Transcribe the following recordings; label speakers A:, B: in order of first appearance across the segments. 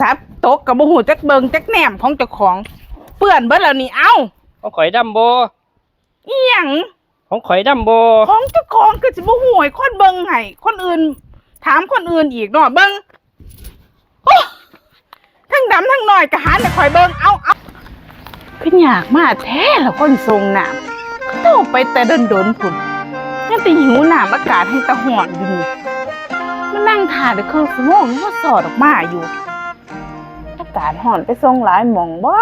A: ศัพท์ตกกับบ่หูจักเบิงจักแหนมของเจ้าของ เปื้อนเบิดแล้วนี่เอ้า
B: ของข่อยดัมโบ
A: อีหยัง
B: ของข่อยดัมโบ
A: ของเจ้าของก็สิบ่หูให้คนเบิงให้คนอื่น ถามคนอื่นอีกเนาะเบิงโอ้ทั้งดำทั้งน้อยก็หาแต่ข่อยเบิงเอาเอาขึ้นอยากมาแท้ละคนทรงน้ำเขาเต้าไปแต่ดนดนๆพุ่นยังแต่หิวน้ำอากาศให้ตะหอนอยู่นี่มานั่งถ่ายได้เครื่องสมองยังมาสอดออกมาอยู่อากาศห่อนไปทรงหลายหมองบ่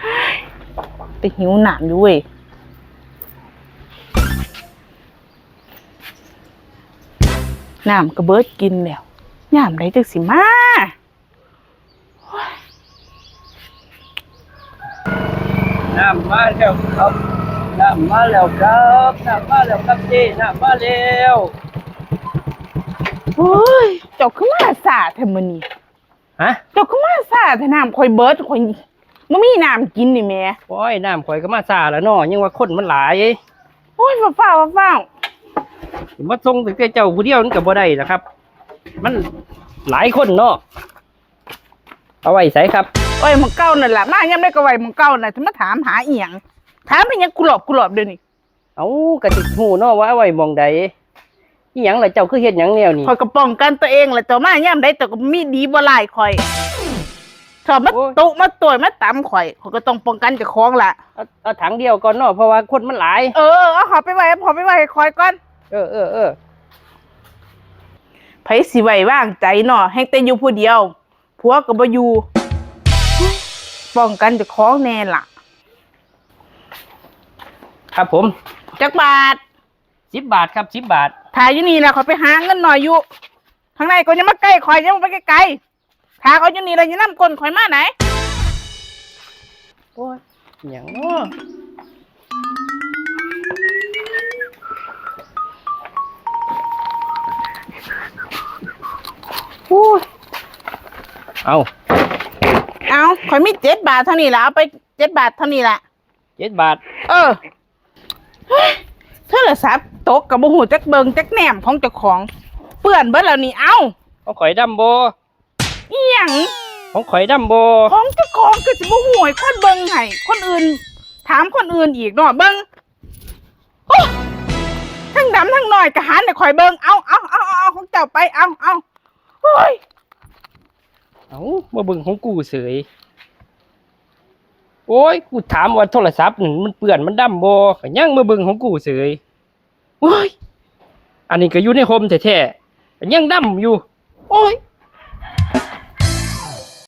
A: เฮ้ยแต่หิวหนามอยู่เว้ยน้ำกระเบิดกินแล้วยามไดจักสิมา
B: น้ำมาแล้วครับน้ำมาแล้วครับน้ำมาแล้วครับเจ้น้ำมาแล้ว
A: โอ้ยเจ้าคือมาสาแท้มื้อนี้
B: ฮะ
A: เจ้าคือมาสาแท้น้ำข่อยเบิดข่อยบ่มีน้ำกินนี่แหม่
B: โอ้ยน้ำข่อยก็มาซาแล้วเนาะยังว่าคนมันหลาย
A: โอ้ยฟ้าฟ้าฟ้า
B: มาส่งถึงแต่เจ้าผู้เดียวนี่ก็บ่ได้นะครับ มันหลายคนเนาะเอาไว้ใส่ครับ
A: โอ้ยหมองเก่านั่นล่ะมายังได้ก็ไว้หมองเก่าน่ะจะมาถามหาอีหยังถามเป็นหยังกุหลอบกุหลอบเดี๋ยวนี้
B: เอากระติกหูเนาะว่าเอาไว้หมองใด อีหยังล่ะเจ้าคือเฮ็ดหยังแนวนี้
A: ข่อยก็ป้องกันตัวเองแหละเจ้ามาย่ำได้แต่ก็มีดีบ่หลายข่อยชอบมา
B: โอ้ย
A: ตุมาต่อยมาตำข่อยข่อยก็ต้องป้องกันเจ้าของล่ะ
B: เอาเอาถังเดียวก่อนเนาะเพราะว่าคนมันหลาย
A: เออเอาขอไปไว้ขอไปไว้ให้ข่อยก่อน
B: เออเออเออ
A: ไผสิไว้ว่างใจเนาะแฮงแต่อยู่ผู้เดียวผัวก็บ่อยู่ป้องกันเจ้าของแน่ล่ะ
B: ครับผม
A: จักบาท
B: สิบบาทครับสิบบาท
A: ถ่ายอยู่นี่ล่ะข่อยไปหาเงินหน่อยอยู่ข้างในก็ยังมาใกล้ข่อยยังมาไปไกลๆถ่ายเขาอยู่นี่แล้วอย่านำก้นข่อยมาไหน
B: โอ้ยอหย่างเนาะ
A: อู้ย
B: เอา
A: เอาข่อยมีเจ็ดบาทเท่านี้ละเอาไปเจ็ดบาทเท่านี้ละ
B: เจ็ดบาท
A: เออเฮ้ย โทรศัพท์ตกกับบ่หูจักเบิงจักแหนมของเจ้าของ เปื้อนเบิดแล้วนี่เอ้า
B: ของข่อยดัมโบ
A: อีหยัง
B: ของข่อยดัมโบ
A: ของเจ้าของก็สิบ่หูให้คนเบิงให้คนอื่น ถามคนอื่นอีกเนาะเบิงโอ้ทั้งดำทั้งน้อยก็หันแต่ข่อยเบิงเอาเอาเอาเอาเอาของเจ้าไปเอาเอาโอ้ย
B: เอามาเบิ่งของกูเสย โอ้ย กูถามว่าโทรศัพท์นี่มันเปื่อนมันดัมบอขยังมาเบิ่งของกูเสยโอ้ย อันนี้ก็อยู่ในโฮมแท้ๆยังดัมอยู่ โอ้ย